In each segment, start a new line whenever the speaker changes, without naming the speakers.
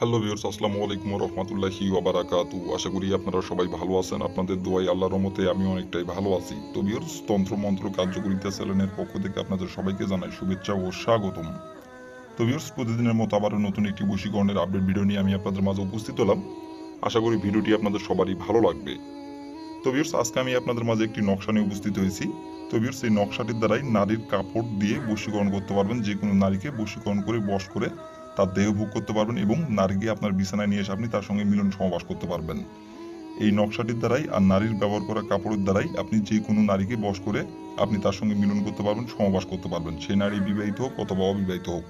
Hello viewers আসসালামু আলাইকুম রহমতুল্লাহি ওবারাকাতু আশা করি আপনারা সবাই ভালো আছেন। আপনাদের দোয়াই আল্লাহর রহমতে আমি অনেকটাই ভালো আছি। তো ভিউর্স তন্ত্র মন্ত্র কার্যকরিতা চ্যানেলের পক্ষ থেকে আপনাদের সবাইকে জানাই শুভেচ্ছা ও স্বাগতম। তো ভিউর্স প্রতিদিনের মতো আবারও নতুন একটি বশীকরণের আপডেট ভিডিও নিয়ে আমি আপনাদের মাঝে উপস্থিত হলাম। আশা করি ভিডিওটি আপনাদের সবারই ভালো লাগবে। তো ভিউর্স আজকে আমি আপনাদের মাঝে একটি নকশা নিয়ে উপস্থিত হয়েছি। তো ভিউর্স এই নকশাটির দ্বারাই নারীর কাপড় দিয়ে বশীকরণ করতে পারবেন। যে কোনো নারীকে বশীকরণ করে, বশ করে তার দেহ ভোগ করতে পারবেন এবং নারীকে আপনার বিছানায় নিয়ে এসে আপনি তার সঙ্গে মিলন সমাবাস করতে পারবেন। এই নকশাটির দ্বারাই আর নারীর ব্যবহার করা কাপড়ের দ্বারাই আপনি যে কোনো নারীকে বশ করে আপনি তার সঙ্গে মিলন করতে পারবেন সমাবাস করতে পারবেন। সেই নারী বিবাহিত হোক অথবা অবিবাহিত হোক,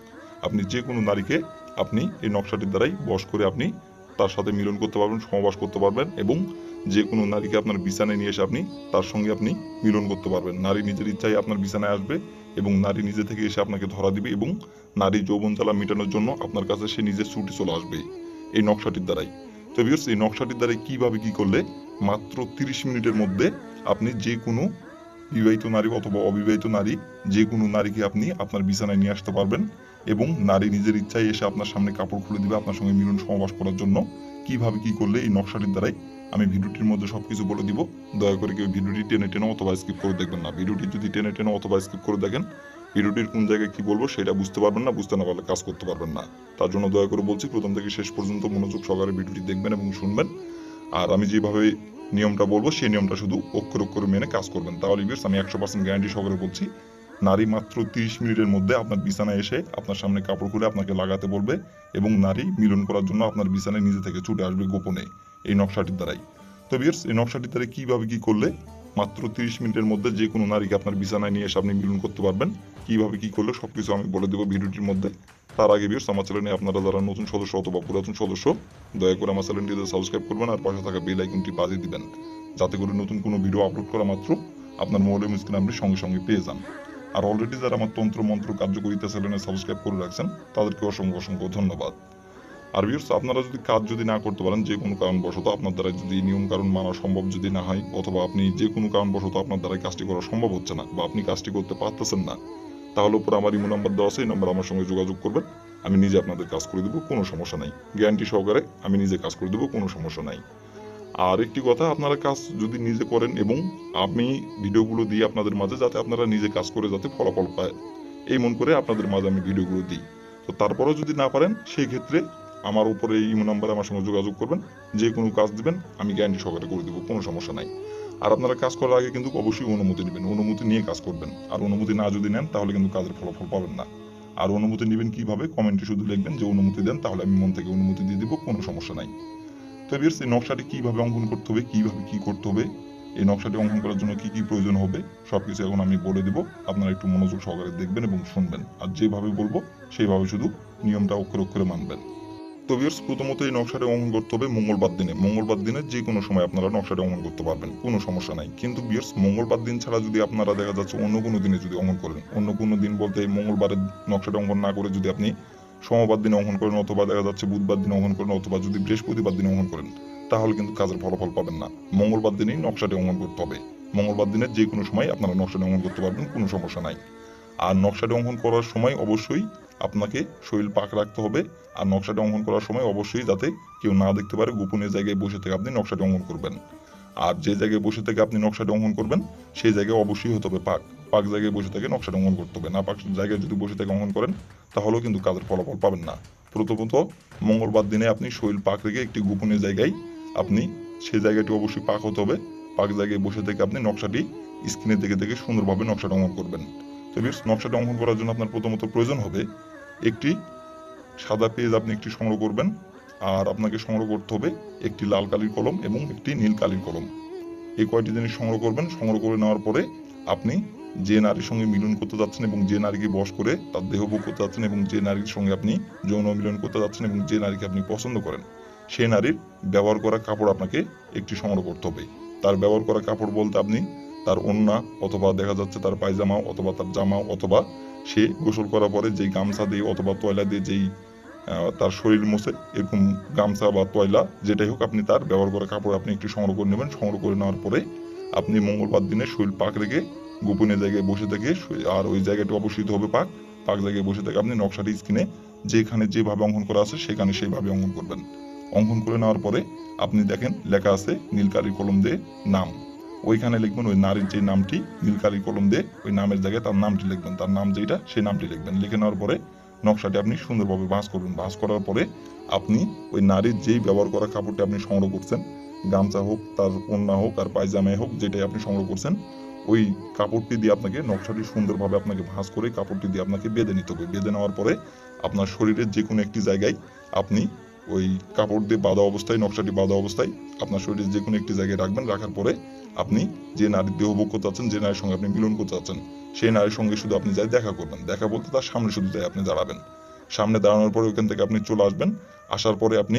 আপনি যে কোনো নারীকে আপনি এই নকশাটির দ্বারাই বশ করে আপনি তার সাথে মিলন করতে পারবেন সমাবাস করতে পারবেন এবং যে কোনো নারীকে আপনার বিছানায় নিয়ে এসে আপনি তার সঙ্গে আপনি মিলন করতে পারবেন। নারী নিজের ইচ্ছায় আপনার বিছানায় আসবে এবং নারী নিজে থেকে এসে আপনাকে ধরা দিবে এবং নারী যৌবন জ্বালা মেটানোর জন্য আপনার কাছে সে নিজের ছুটি চলে আসবে। এই নকশাটির দ্বারাই। তো ভিউর্স এই নকশাটির দ্বারাই কীভাবে কি করলে মাত্র তিরিশ মিনিটের মধ্যে আপনি যে কোনো বিবাহিত নারী অথবা অবিবাহিত নারী যে কোনো নারীকে আপনি আপনার বিছানায় নিয়ে আসতে পারবেন এবং নারী নিজের ইচ্ছায় এসে আপনার সামনে কাপড় খুলে দিবে, আপনার সঙ্গে মিলন সমাবাস করার জন্য। কীভাবে কি করলে এই নকশাটির দ্বারাই আমি ভিডিওটির মধ্যে সবকিছু বলে দিব। দয়া করে কেউ ভিডিওটি টেনে টেনে অথবা স্কিপ করে দেখবেন না। ভিডিওটি যদি টেনে টেনে অথবা স্কিপ করে দেখেন, ভিডিওটির কোন জায়গায় কি বলব সেটা বুঝতে পারবেন না, বুঝতে না পারলে কাজ করতে পারবেন না। তার জন্য দয়া করে বলছি, প্রথম থেকে শেষ পর্যন্ত মনোযোগ সহকারে ভিডিওটি দেখবেন এবং শুনবেন। আর আমি যেভাবে নিয়মটা বলব, সেই নিয়মটা শুধু অক্ষর অক্ষরে মেনে কাজ করবেন। তাহলে বিয়ার্স আমি একশো পার্সেন্ট গ্যারান্টি সহকারে বলছি, নারী মাত্র তিরিশ মিনিটের মধ্যে আপনার বিছানায় এসে আপনার সামনে কাপড় খুলে আপনাকে লাগাতে বলবে এবং নারী মিলন করার জন্য আপনার বিছানায় নিজে থেকে ছুটে আসবে গোপনে। এই নকশাটির দ্বারাই। তো বিয়ার্স এই নকশাটির দ্বারা কীভাবে কি করলে মাত্র তিরিশ মিনিটের মধ্যে যে কোনো নারীকে আপনার বিছানায় নিয়ে এসে আপনি মিলন করতে পারবেন, কীভাবে কি করলে সবকিছু আমি বলে দেবো ভিডিওটির মধ্যে। তার আগে বিয়ার্স আমার চ্যানেলে আপনারা যারা নতুন সদস্য অথবা পুরাতন সদস্য, দয়া করে আমার চ্যানেলটিতে সাবস্ক্রাইব করবেন আর পাশে থাকা বেল আইকনটি বাজিয়ে দিবেন, যাতে করে নতুন কোনো ভিডিও আপলোড করা মাত্র আপনার মোবাইলের স্ক্রিনে আপনি সঙ্গে সঙ্গে পেয়ে যান। আর অলরেডি যারা আমার তন্ত্র মন্ত্র কার্যকরিতা চ্যানেলে সাবস্ক্রাইব করে রাখছেন, তাদেরকে অসংখ্য অসংখ্য ধন্যবাদ। আর ভিউর্স আপনারা যদি কাজ যদি না করতে পারেন, যে কোনো কারণবশত আপনার দ্বারা যদি নিয়ম কারণ মানা সম্ভব যদি না হয়, অথবা আপনি যে কোনো কারণবশত আপনার দ্বারা কাজটি করা সম্ভব হচ্ছে না বা আপনি কাজটি করতে পারতেছেন না, তাহলে উপর আমার ইমো নাম্বার দেওয়া আছে, এই নাম্বার আমার সঙ্গে যোগাযোগ করবেন। আমি নিজে আপনাদের কাজ করে দেবো, কোনো সমস্যা নাই। গ্যারান্টি সহকারে আমি নিজে কাজ করে দেবো, কোনো সমস্যা নাই। আর একটি কথা, আপনারা কাজ যদি নিজে করেন এবং আমি ভিডিওগুলো দিই আপনাদের মাঝে, যাতে আপনারা নিজে কাজ করে যাতে ফলাফল পায়, এই মন করে আপনাদের মাঝে আমি ভিডিওগুলো দিই। তো তারপরেও যদি না পারেন, সেই ক্ষেত্রে আমার উপরে এই ইমো নাম্বারে আমার সঙ্গে যোগাযোগ করবেন, যে কোনো কাজ দিবেন, আমি গ্যারান্টি সহকারে করে দেবো, কোনো সমস্যা নাই। আর আপনারা কাজ করার আগে কিন্তু অবশ্যই অনুমতি নেবেন, অনুমতি নিয়ে কাজ করবেন। আর অনুমতি না যদি নেন, তাহলে কিন্তু কাজের ফলাফল পাবেন না। আর অনুমতি নেবেন কীভাবে, কমেন্টে শুধু লিখবেন যে অনুমতি দেন, তাহলে আমি মন থেকে অনুমতি দিয়ে দিব, কোনো সমস্যা নাই। তো বিয়ার্স এই নকশাটি কীভাবে অঙ্কন করতে হবে, কীভাবে কি করতে হবে, এই নকশাটি অঙ্কন করার জন্য কি কি প্রয়োজন হবে, সবকিছু এখন আমি বলে দেব। আপনারা একটু মনোযোগ সহকারে দেখবেন এবং শুনবেন। আর যেভাবে বলব, সেইভাবে শুধু নিয়মটা অক্ষরে অক্ষরে মানবেন। তো প্রথমত এই নকশাটা অঙ্কন করতে হবে মঙ্গলবার দিনে। মঙ্গলবার দিনে যে কোনো সময় আপনারা নকশাটা অঙ্কন করতে পারবেন, কোনো সমস্যা নাই। কিন্তু বিয়ার্স, মঙ্গলবার দিন ছাড়া যদি আপনারা দেখা যাচ্ছে অন্য কোনো দিনে যদি অঙ্কন করেন, অন্য কোনো দিন বলতে এই মঙ্গলবারের নকশাটা অঙ্কন না করে যদি আপনি সোমবার দিনে অঙ্কন করেন অথবা দেখা যাচ্ছে বুধবার দিনে অঙ্কন করেন অথবা যদি বৃহস্পতিবার দিনে অঙ্কন করেন, তাহলে কিন্তু কাজের ফলাফল পাবেন না। মঙ্গলবার দিনেই নকশাটি অঙ্কন করতে হবে। মঙ্গলবার দিনে যে কোনো সময় আপনারা নকশাটি অঙ্কন করতে পারবেন, কোনো সমস্যা নাই। আর নকশাটি অঙ্কন করার সময় অবশ্যই আপনাকে শরীর পাক রাখতে হবে আর নকশাটি অঙ্কন করার সময় অবশ্যই যাতে কেউ না দেখতে পারে গোপনীয় জায়গায় বসে থেকে আপনি নকশাটি অঙ্কন করবেন। আর যে জায়গায় বসে থেকে আপনি নকশাটি অঙ্কন করবেন, সেই জায়গায় অবশ্যই হতে হবে পাক। পাক জায়গায় বসে থেকে নকশাটি অঙ্কন করতে হবে। না পাক জায়গায় যদি বসে থেকে অঙ্কন করেন, তাহলেও কিন্তু কাজের ফলাফল পাবেন না। প্রথমত, মঙ্গলবার দিনে আপনি শরীর পাক রেখে একটি গোপনীয় জায়গায় আপনি সেই জায়গাটি অবশ্যই পাক হতে হবে। পাক জায়গায় বসে থেকে আপনি নকশাটি স্ক্রিনে দেখে দেখে সুন্দরভাবে নকশাটা অঙ্কন করবেন। তো নকশাটা অঙ্কন করার জন্য আপনার প্রথমত প্রয়োজন হবে একটি সাদা পেজ আপনি একটি সংগ্রহ করবেন, আর আপনাকে সংগ্রহ করতে হবে একটি লাল কালির কলম এবং একটি নীল কালির কলম। এই কয়টি জিনিস সংগ্রহ করবেন, সংগ্রহ করে নেওয়ার পরে আপনি যে নারীর সঙ্গে মিলন করতে যাচ্ছেন এবং যে নারীকে বশ করে তার দেহভোগ করতে যাচ্ছেন এবং যে নারীর সঙ্গে আপনি যৌন মিলন করতে যাচ্ছেন এবং যে নারীকে আপনি পছন্দ করেন সেই নারীর ব্যবহার করা কাপড় আপনাকে একটি সংগ্রহ করতে হবে। তার ব্যবহার করা কাপড় বলতে আপনি তার ওন্না অথবা দেখা যাচ্ছে তার পায়জামা অথবা তার জামা অথবা সে গোসল করার পরে যেই গামছা দিয়ে অথবা তয়লা দিয়ে যেই তার শরীর মুছে, এরকম গামছা বা তয়লা, যেটাই হোক আপনি তার ব্যবহার করা কাপড় আপনি একটু সংগ্রহ করে নেবেন। সংগ্রহ করে নেওয়ার পরে আপনি মঙ্গলবার দিনে শরীর পাক রেখে গোপনীয় জায়গায় বসে থেকে আর ওই জায়গাটা অবশ্যই হবে পাক পাক জায়গায় বসে থেকে আপনি নকশাটি স্ক্রিনে যেখানে যেভাবে অঙ্কন করা আছে সেখানে সেইভাবে অঙ্কন করবেন। অঙ্কন করে নেওয়ার পরে আপনি দেখেন লেখা আছে নীলকালি কলম দিয়ে নাম। ওইখানে লিখবেন ওই নারীর যে নামটি নীলকালি কলম দিয়ে ওই নামের জায়গায় তার নামটি লিখবেন, তার নাম যেটা সেই নামটি লিখবেন। লিখে নেওয়ার পরে নকশাটি আপনি সুন্দরভাবে ভাঁজ করবেন ভাঁজ করার পরে আপনি ওই নারীর যেই ব্যবহার করা কাপড়টি আপনি সংগ্রহ করছেন, গামছা হোক, তার ওড়না হোক, আর পায়জামায় হোক, যেটাই আপনি সংগ্রহ করছেন, ওই কাপড়টি দিয়ে আপনাকে নকশাটি সুন্দরভাবে আপনাকে ভাঁজ করে কাপড়টি দিয়ে আপনাকে বেঁধে নিতে হবে। বেঁধে নেওয়ার পরে আপনার শরীরের যে কোনো একটি জায়গায় আপনি ওই কাপড় দিয়ে বাঁধা অবস্থায় নকশাটি বাঁধা অবস্থায় আপনার শরীরের যে কোনো একটি জায়গায় রাখবেন, রাখার পরে আপনি যে নারীর দেহ ভোগ করতে চাচ্ছেন, যে নারীর সঙ্গে আপনি মিলন করতে চাচ্ছেন, সেই নারীর সঙ্গে শুধু আপনি যাই দেখা করবেন। দেখা বলতে তার সামনে শুধু যাই আপনি দাঁড়াবেন। সামনে দাঁড়ানোর পরে ওইখান থেকে আপনি চলে আসবেন। আসার পরে আপনি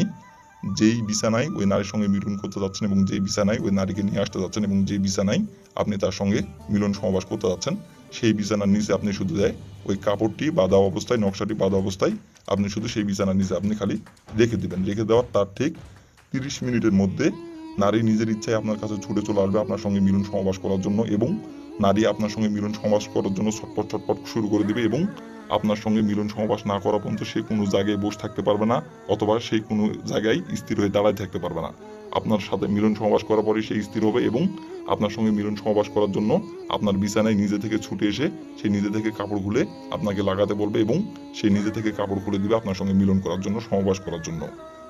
যেই বিছানায় ওই নারীর সঙ্গে মিলন করতে যাচ্ছেন এবং যেই বিছানায় ওই নারীকে নিয়ে আসতে যাচ্ছেন এবং যেই বিছানায় আপনি তার সঙ্গে মিলন সমাবাস করতে যাচ্ছেন সেই বিছানার নিচে আপনি শুধু যায় ওই কাপড়টি বাঁধা অবস্থায়, নকশাটি বাঁধা অবস্থায় আপনি শুধু সেই বিছানার নিচে আপনি খালি রেখে দেবেন। রেখে দেওয়ার তার ঠিক তিরিশ মিনিটের মধ্যে নারী নিজের ইচ্ছায় আপনার কাছে ছুটে চলে আসবে আপনার সঙ্গে মিলন সমাবাস করার জন্য এবং নারী আপনার সঙ্গে মিলন সমাবাস করার জন্য ছটপট ছটপট শুরু করে দিবে এবং আপনার সঙ্গে মিলন সমাবাস না করা পর্যন্ত সে কোনো জায়গায় বসে থাকতে পারবে না অথবা সেই কোনো জায়গায় স্থির হয়ে দাঁড়ায় থাকতে পারবে না। আপনার সাথে মিলন সমাবাস করার পরে সে স্থির হবে এবং আপনার সঙ্গে মিলন সমাবাস করার জন্য আপনার বিছানায় নিজে থেকে ছুটে এসে সে নিজে থেকে কাপড় খুলে আপনাকে লাগাতে বলবে এবং সে নিজে থেকে কাপড় খুলে দিবে আপনার সঙ্গে মিলন করার জন্য সমাবাস করার জন্য।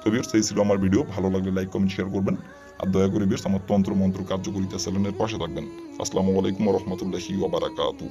তো বিয়ার্স এই ছিল আমার ভিডিও ভালো লাগলে লাইক কমেন্ট শেয়ার করবেন। আর দয়া করে বিয়ার্স আমার তন্ত্র মন্ত্র কার্যকরিতা চ্যানেলের পাশে থাকবেন। আসসালামু আলাইকুম রহমতুল্লাহি ওবারাকাতু